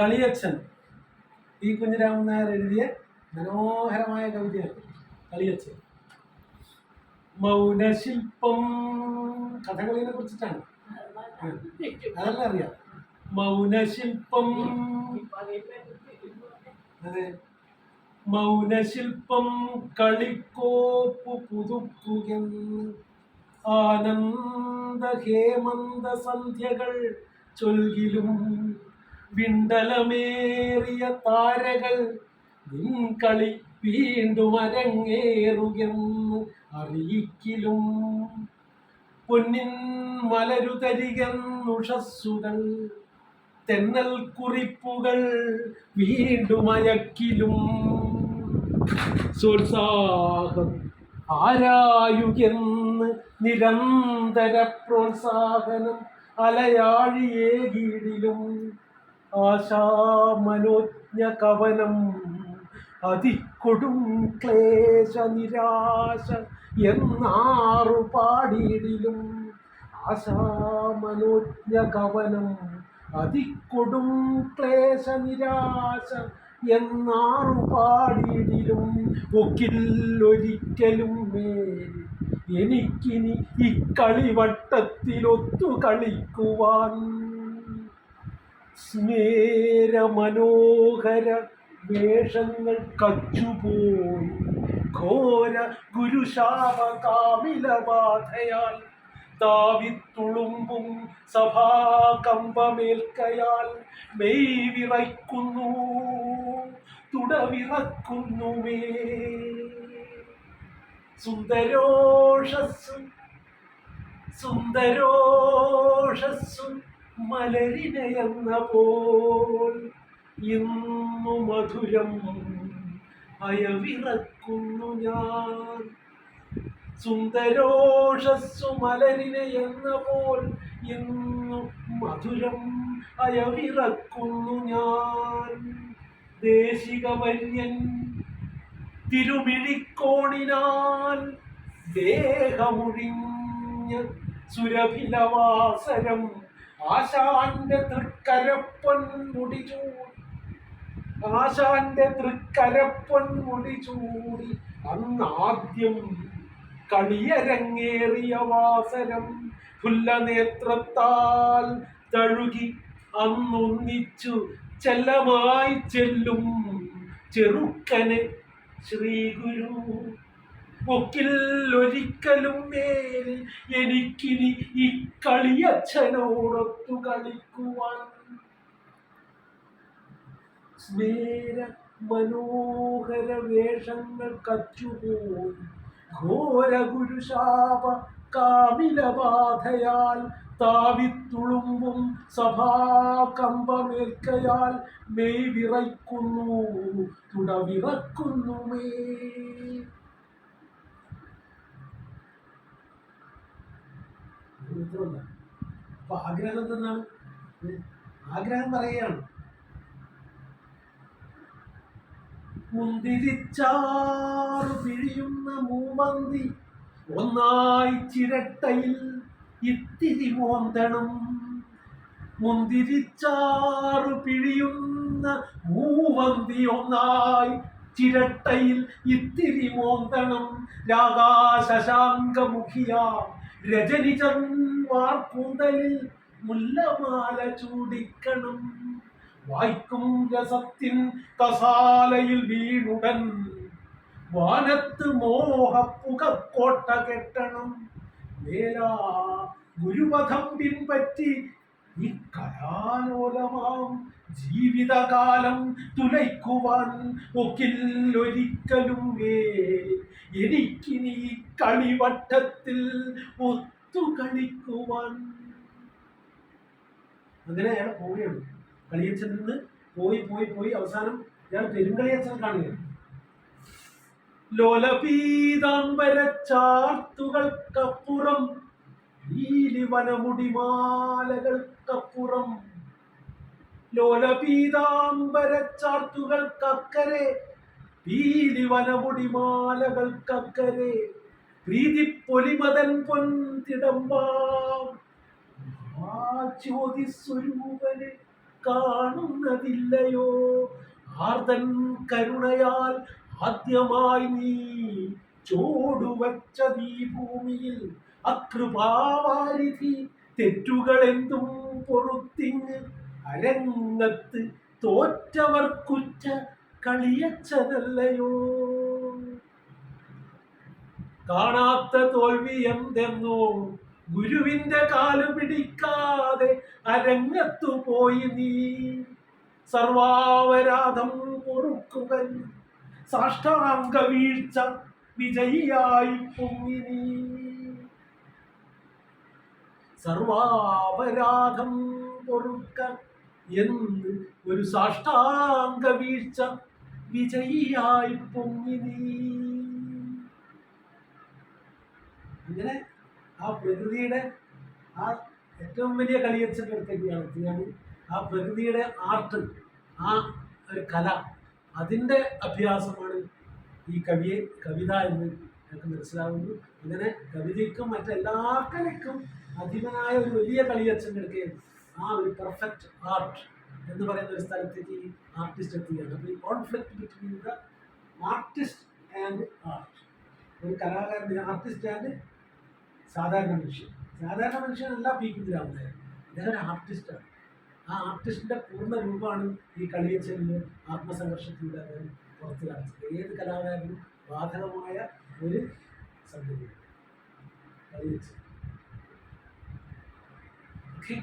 കളിയച്ഛൻ. ഈ കുഞ്ഞിരാമൻ നായർ എഴുതിയ മനോഹരമായ കവിതയാണ് കളിയച്ഛൻ. മൗനശില്പം. കഥകളിനെ കുറിച്ചിട്ടാണ്. അതല്ല അറിയാം. മൗനശില്പം. അതെ. മൗനശില്പം കളിക്കോപ്പു പുതുക്കുകെന്ന് ആനന്ദ ഹേമന്ത സന്ധ്യകൾ ചൊൽകിലും വിണ്ടലമേറിയ താരകൾ നിൻ കളി വീണ്ടും അരങ്ങേറുകെന്ന് അറിയിക്കിലും. പൊന്നിൻ മലരുതരികന്നുഷസ്സുകൾ തെന്നൽ കുറിപ്പുകൾ വീണ്ടും അയക്കിലും. സോത്സാഹം ആരായുകെന്ന് നിരന്തര പ്രോത്സാഹനം അലയാഴിയേകിടിലും. ആശാമനോജ്ഞ കവനം അതിക്കൊടും ക്ലേശ നിരാശ എന്നാറു പാടിയിടിലും ആശാമനോജ്ഞ കവനം അതിക്കൊടും ക്ലേശ നിരാശ എന്നാറു പാടിയിടിലും ഒക്കില്ലൊരിക്കലും മേൽ എനിക്കിനി ഇക്കളിവട്ടത്തിലൊത്തു കളിക്കുവാൻ സ്മേര മനോഹര വേഷങ്ങൾ കച്ചുപോയി. ഘോര ഗുരുശാപകാമിലബാധയാൽ താവിത്തുളുമ്പും സഭാകമ്പമേൽക്കയാൽ മെയ് വിറയ്ക്കുന്നു തുടവിറക്കുന്നുമേ സുന്ദരോഷസ്സും സുന്ദരോഷസ്സും മലരിനയെന്ന പോൽ ഇന്നു മധുരം അയവിറക്കുന്നു ഞാൻ. സുന്ദരോഷസ്സു മലരിനെ എന്ന പോൽ ഇന്നു മധുരം അയവിറക്കുന്നു ഞാൻ. ദേശിക ദേശികവര്യൻ തിരുമിഴിക്കോണിനാൽ ദേഹമുഴിഞ്ഞ് സുരഭിലവാസരം ആശാന്റെ തൃക്കരപ്പൻ മുടിചൂടി. ആശാന്റെ തൃക്കരപ്പൻ മുടിചൂടി. അന്നാദ്യം കളിയരങ്ങേറിയ വാസനം ഫുല്ലനേത്രത്താൽ തഴുകി. അന്നൊന്നിച്ചു ചെല്ലമായി ചെല്ലും ചെറുക്കനെ ശ്രീഗുരു. ഒക്കിൽ ഒരിക്കലും മേൽ എനിക്കിനി ഈ കളിയച്ഛനോടൊത്തു കളിക്കുവാൻ. സ്മേര മനോഹര വേഷങ്ങൾ കച്ചുപോയി ഘോര ഗുരുശാപ കാമിലബാധയാൽ താവിത്തുളുമ്പും സഭാകമ്പമേൽക്കയാൽ മെയ് വിറയ്ക്കുന്നു തുടവിറക്കുന്നു മേ അപ്പൊ ആഗ്രഹം എന്തെന്നാണ്? ആഗ്രഹം പറയുകയാണ്. മുന്തിരിച്ചാറു പിഴിയുന്ന മൂമന്തി ഒന്നായി ചിരട്ടയിൽ ഇത്തിരി മോന്തണം മുന്തിരിച്ചാറു പിഴിയുന്ന മൂവന്തി ഒന്നായി ചിരട്ടയിൽ ഇത്തിരി മോന്തണം രാഗാശശാങ്കമുഖിയ രജനിചന്മാർ കൂന്തലിൽ മുല്ലമാല ചൂടിക്കണം. വായിക്കും രസത്തിൻ കസാലയിൽ വീണുടൻ വാനത്ത് മോഹപ്പുകക്കോട്ട കെട്ടണം. വേലാ ഗുരുപഥം പിൻപറ്റി ഈ കലാലോലമാം ജീവിതകാലം തുലയ്ക്കുവാൻ ഒക്കില്ലൊരിക്കലും നീ കളിവട്ടത്തിൽ ഒത്തു കളിക്കുവാൻ അങ്ങനെ അയാൾ പോവുകയാണ്. കളിയച്ഛൻ നിന്ന് പോയി പോയി പോയി. അവസാനം ഞാൻ പെരുങ്കളിയച്ചൻ കാണുകയാണ്. ലോലപീതാംബരച്ചാർത്തുകൾക്കപ്പുറം നീലിവനമുടിമാലകൾക്കപ്പുറം ലോലപീതാംബര ചാർത്തുകൾക്കക്കരെ പീലിവനമുടിമാലകൾക്കക്കരെ പ്രീതി പൊലിമതൻ പൊൻതിടമ്പാം ജ്യോതി സ്വരൂപനെ കാണുന്നതില്ലയോ? ആർദൻ കരുണയാൽ ആദ്യമായി നീ ചോടുവച്ചതീ ഭൂമിയിൽ അകൃപാവാരിധി തെറ്റുകളെന്തും പൊറുത്തിങ് അരങ്ങത്ത് തോറ്റവർ കുറ്റ കളിയച്ചതല്ലയോ? കാണാത്ത തോൽവി എന്തെന്നോ? ഗുരുവിന്റെ കാൽ പിടിക്കാതെ അരങ്ങത്തു പോയി നീ. സർവാപരാധം പൊറുക്കുവൻ. സാഷ്ടാംഗ വീഴ്ച വിജയിയായി പൊങ്ങി നീ. സർവാപരാധം പൊറുക്ക എന്ന് ഒരു സാഷ്ടാംഗ വീഴ്ച വിജയിയായി പൊങ്ങി നീ. ആ പ്രകൃതിയുടെ ആ ഏറ്റവും വലിയ കളിയച്ഛന്റെ അടുത്തേക്കാണ് ആ പ്രകൃതിയുടെ ആർട്ട് ആ ഒരു കല അതിന്റെ അഭ്യാസമാണ് ഈ കവിയെ കവിത എന്ന് ഞങ്ങൾക്ക് മനസ്സിലാവുന്നു. അങ്ങനെ കവിതയ്ക്കും മറ്റെല്ലാ കലയ്ക്കും അധിപനായ ഒരു വലിയ കളിയച്ഛന്റെ അടുക്കൽ ആ ഒരു പെർഫെക്റ്റ് ആർട്ട് എന്ന് പറയുന്ന ഒരു സ്ഥലത്തേക്ക് ഈ ആർട്ടിസ്റ്റ് എത്തുകയാണ്. അപ്പോൾ ഈ conflict between the artist and art ഒരു കലാകാരൻ ആർട്ടിസ്റ്റ് ആൻഡ് സാധാരണ മനുഷ്യൻ. സാധാരണ മനുഷ്യനല്ല പി കുഞ്ഞിരാമനായർ ഇദ്ദേഹം ആർട്ടിസ്റ്റാണ് ആ ആർട്ടിസ്റ്റിന്റെ പൂർണ രൂപമാണ് ഈ കളിയച്ചലിന് ആത്മസംഘർഷത്തിലൂടെ അദ്ദേഹം പുറത്തു കാണിച്ചത്. ഏത് കലാകാരനും ബാധകമായ ഒരു സംഗതിയാണ് കളിയച്ചൽ ഓക്കെ